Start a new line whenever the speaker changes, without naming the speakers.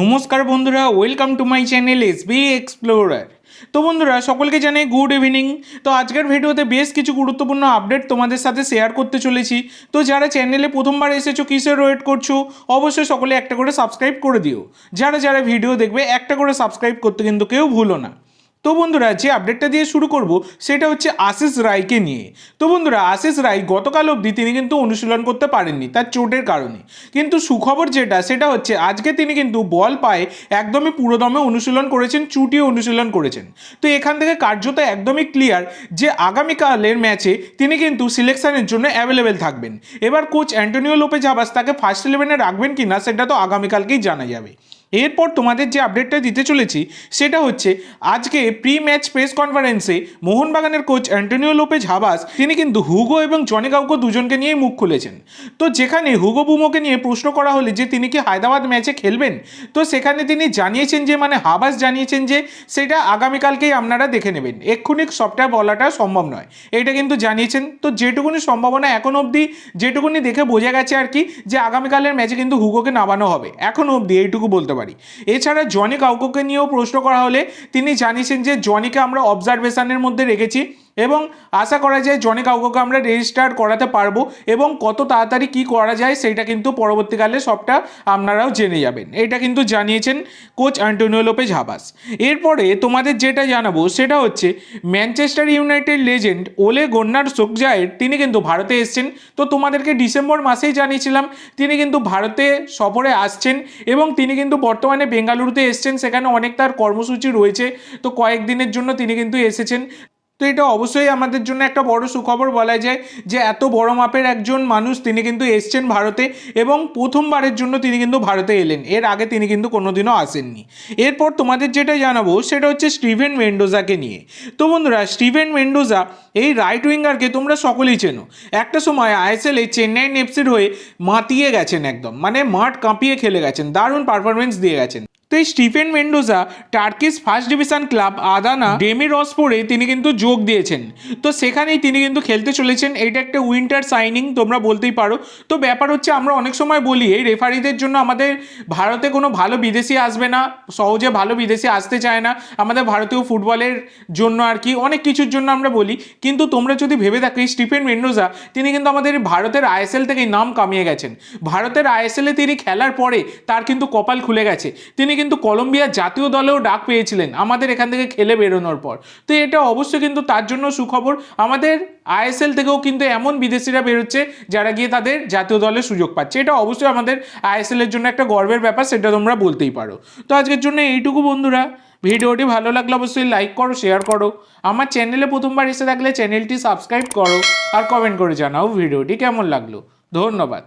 নমস্কার বন্ধুরা welcome to my channel S B Explorer তো বন্ধুরা, সকলকে জানাই গুড ইভিনিং তো আজকের ভিডিওতে বেশ কিছু গুরুত্বপূর্ণ আপডেট তোমাদের সাথে শেয়ার করতে চলেছি। তো যারা চ্যানেলে প্রথমবার এসেছ, কিসের ওয়েট করছ, অবশ্যই সকলে একটা করে সাবস্ক্রাইব করে দিও। যারা যারা ভিডিও দেখবে, একটা করে সাবস্ক্রাইব করতে কিন্তু কেউ ভুলো না। তো বন্ধুরা যে আপডেটটা দিয়ে শুরু করব, সেটা হচ্ছে আশিস রায়কে নিয়ে। তো বন্ধুরা, আশিস রায় গতকাল অবধি তিনি কিন্তু অনুশীলন করতে পারেননি তার চোটের কারণে। কিন্তু সুখবর যেটা, সেটা হচ্ছে আজকে তিনি কিন্তু বল পায়ে একদমই পুরোদমে অনুশীলন করেছেন, চুটিয়ে অনুশীলন করেছেন। তো এখান থেকে কার্যত একদমই ক্লিয়ার যে আগামীকালের ম্যাচে তিনি কিন্তু সিলেকশনের জন্য অ্যাভেলেবেল থাকবেন। এবার কোচ অ্যান্টোনিও লোপে জাবাস তাকে ফার্স্ট ইলেভেনে রাখবেন কি না সেটা তো আগামীকালকেই জানা যাবে। এরপর তোমাদের যে আপডেটটা দিতে চলেছি, সেটা হচ্ছে আজকে প্রি ম্যাচ প্রেস কনফারেন্সে মোহনবাগানের কোচ অ্যান্টোনিও লোপেজ হাবাস তিনি কিন্তু হুগো এবং জনি কাউকো দুজনকে নিয়েই মুখ খুলেছেন। তো যেখানে হুগো বুমোকে নিয়ে প্রশ্ন করা হলে যে তিনি কি হায়দ্রাবাদ ম্যাচে খেলবেন? তো সেখানে তিনি জানিয়েছেন যে মানে হাবাস জানিয়েছেন যে, সেটা আগামীকালকেই আপনারা দেখে নেবেন। এক্ষুনি সবটা বলাটা সম্ভব নয়। এটা কিন্তু জানিয়েছেন। তো যেটুকুনি সম্ভাবনা এখন অবধি, যেটুকুনি দেখে বোঝা গেছে আর কি, যে আগামীকালের ম্যাচে কিন্তু হুগোকে নামানো হবে। এখন অবধি এইটুকু বলতে পারি। এছাড়া জনি কাউকে নিয়েও প্রশ্ন করা হলে তিনি জানিয়েছেন যে, জনিকে আমরা অবজারভেশনের মধ্যে রেখেছি। এবং আশা করা যায় জনি কাউকোকে আমরা রেজিস্টার করাতে পারব এবং কত তাড়াতাড়ি কি করা যায় সেটা কিন্তু পরবর্তীকালে সবটা আপনারাও জেনে যাবেন। এটা কিন্তু জানিয়েছেন কোচ অ্যান্টোনিও লোপেজ হাবাস এরপরে তোমাদের যেটা জানাব সেটা হচ্ছে ম্যানচেস্টার ইউনাইটেড লেজেন্ড ওলে গন্নার সোকজায়ের তিনি কিন্তু ভারতে এসছেন। তো তোমাদেরকে ডিসেম্বর মাসেই জানিয়েছিলাম, তিনি কিন্তু ভারতে সফরে আসছেন এবং তিনি কিন্তু বর্তমানে বেঙ্গালুরুতে এসছেন, সেখানে অনেক তার কর্মসূচি রয়েছে। তো কয়েকদিনের জন্য তিনি কিন্তু এসেছেন। তো এটা অবশ্যই আমাদের জন্য একটা বড় সুখবর বলা যায় যে এত বড় মাপের একজন মানুষ তিনি কিন্তু এসছেন ভারতে এবং প্রথমবারের জন্য তিনি কিন্তু ভারতে এলেন। এর আগে তিনি কিন্তু কোনোদিনও আসেননি। এরপর তোমাদের যেটা জানাব সেটা হচ্ছে স্টিভেন মেন্ডোজাকে নিয়ে। তো বন্ধুরা, স্টিভেন মেন্ডোজা এই রাইট উইঙ্গারকে তোমরা সকলেই চেনো। একটা সময় আইএসএল চেন্নাই নেপসির হয়ে মাতিয়ে গেছেন একদম। মানে মাঠ কাঁপিয়ে খেলে গেছেন, দারুণ পারফরমেন্স দিয়ে গেছেন। তো এই Stephen Mendoza Turkish first division club Adana, demi রসপোরে তিনি কিন্তু যোগ দিয়েছেন। তো সেখানেই তিনি কিন্তু খেলতে চলেছেন। এটা একটা উইন্টার সাইনিং, তোমরা বলতেই পারো। তো ব্যাপার হচ্ছে আমরা অনেক সময় বলি, এই রেফারিদের জন্য আমাদের ভারতে কোনো ভালো বিদেশি আসবে না, সহজে ভালো বিদেশি আসতে চায় না। আমাদের ভারতীয় ফুটবলের জন্য আর কি, অনেক কিছুর জন্য আমরা বলি। কিন্তু তোমরা যদি ভেবে থাকো স্টিফেন মেন্ডোজা, তিনি কিন্তু আমাদের ভারতের আইএসএল থেকেই নাম কামিয়ে গেছেন। ভারতের আইএসএলে তিনি খেলার পরে তার কিন্তু কপাল খুলে গেছে। তিনি কিন্তু কলম্বিয়া জাতীয় দলেও ডাক পেয়েছিলেন আমাদের এখান থেকে খেলে বেরোনোর পর। তো এটা অবশ্যই কিন্তু তার জন্য সুখবর। আমাদের আইএসএল থেকেও কিন্তু এমন বিদেশিরা বেরোচ্ছে যারা গিয়ে তাদের জাতীয় দলের সুযোগ পাচ্ছে। এটা অবশ্যই আমাদের আইএসএল এর জন্য একটা গর্বের ব্যাপার, সেটা তোমরা বলতেই পারো। তো আজকের জন্য এইটুকু বন্ধুরা। ভিডিওটি ভালো লাগলে অবশ্যই লাইক করো শেয়ার করো। আমার চ্যানেলে প্রথমবার এসে থাকলে চ্যানেলটি সাবস্ক্রাইব করো আর কমেন্ট করে জানাও ভিডিওটি কেমন লাগল। ধন্যবাদ।